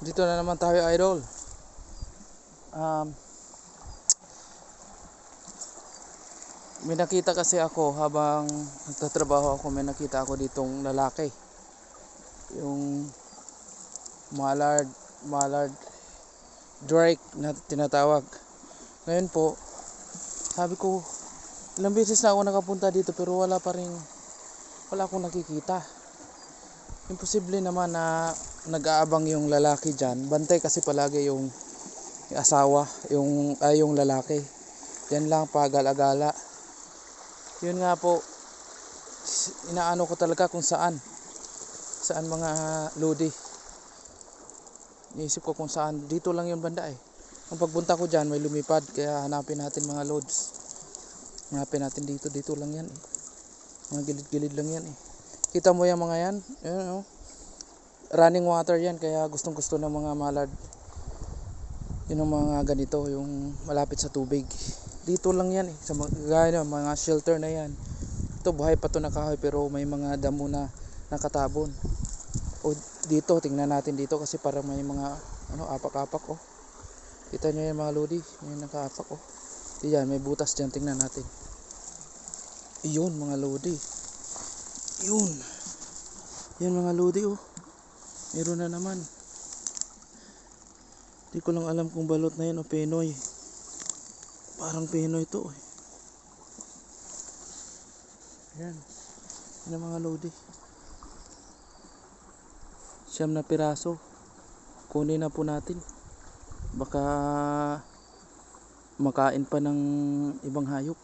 Dito na naman tayo idol. Um, may nakita kasi ako habang nagtatrabaho ako, may nakita ako ditong lalaki. Yung mallard, mallard drake na tinatawag. Ngayon po, sabi ko, ilang beses na ako nakapunta dito pero wala pa rin, wala akong nakikita. Imposible naman na nag-aabang yung lalaki dyan. Bantay kasi palagi yung, asawa, yung, ay yung lalaki. Yan lang pagala-gala. Yun nga po, inaano ko talaga kung saan. Saan mga lodi. Iniisip ko kung saan. Dito lang yung banda eh. Ang pagpunta ko dyan, may lumipad. Kaya hanapin natin mga loads. Hanapin natin dito. Dito lang yan eh. Mga gilid-gilid lang yan eh. Kita mo yung mga yan? Ayan, oh. Running water yan. Kaya gustong gusto ng mga mallard. Yun ang mga ganito. Yung malapit sa tubig. Dito lang yan eh. Sa gaya ng mga shelter na yan. Ito buhay pa to na kahoy pero may mga damo na nakatabon. O dito, tingnan natin dito kasi para may mga ano, apak-apak oh. Kita nyo yan mga lodi, may nakaapak oh. Diyan, may butas dyan, tingnan natin. Iyon mga lodi. Yun. Yan mga lodi oh. Meron na naman. Di ko lang alam kung balot na yan o penoy. Parang penoy to eh. Yan. Ang mga lodi. Siyam na piraso. Kunin na po natin. Baka makain pa ng ibang hayop.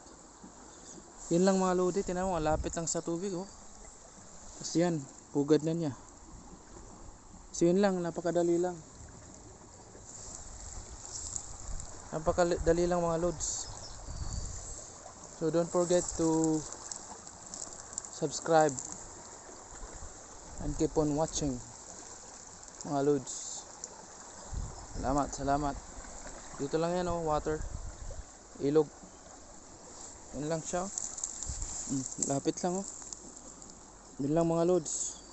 Yan lang mga lodi. Tinan mo, lapit lang sa tubig oh. Tapos yan, pugad na niya. So yun lang, napakadali lang. Napakadali lang mga loads. So don't forget to subscribe and keep on watching mga loads. Salamat, salamat. Dito lang yan oh, water. Ilog. Yan lang siya. Mm, lapit lang oh. Yun lang mga loads.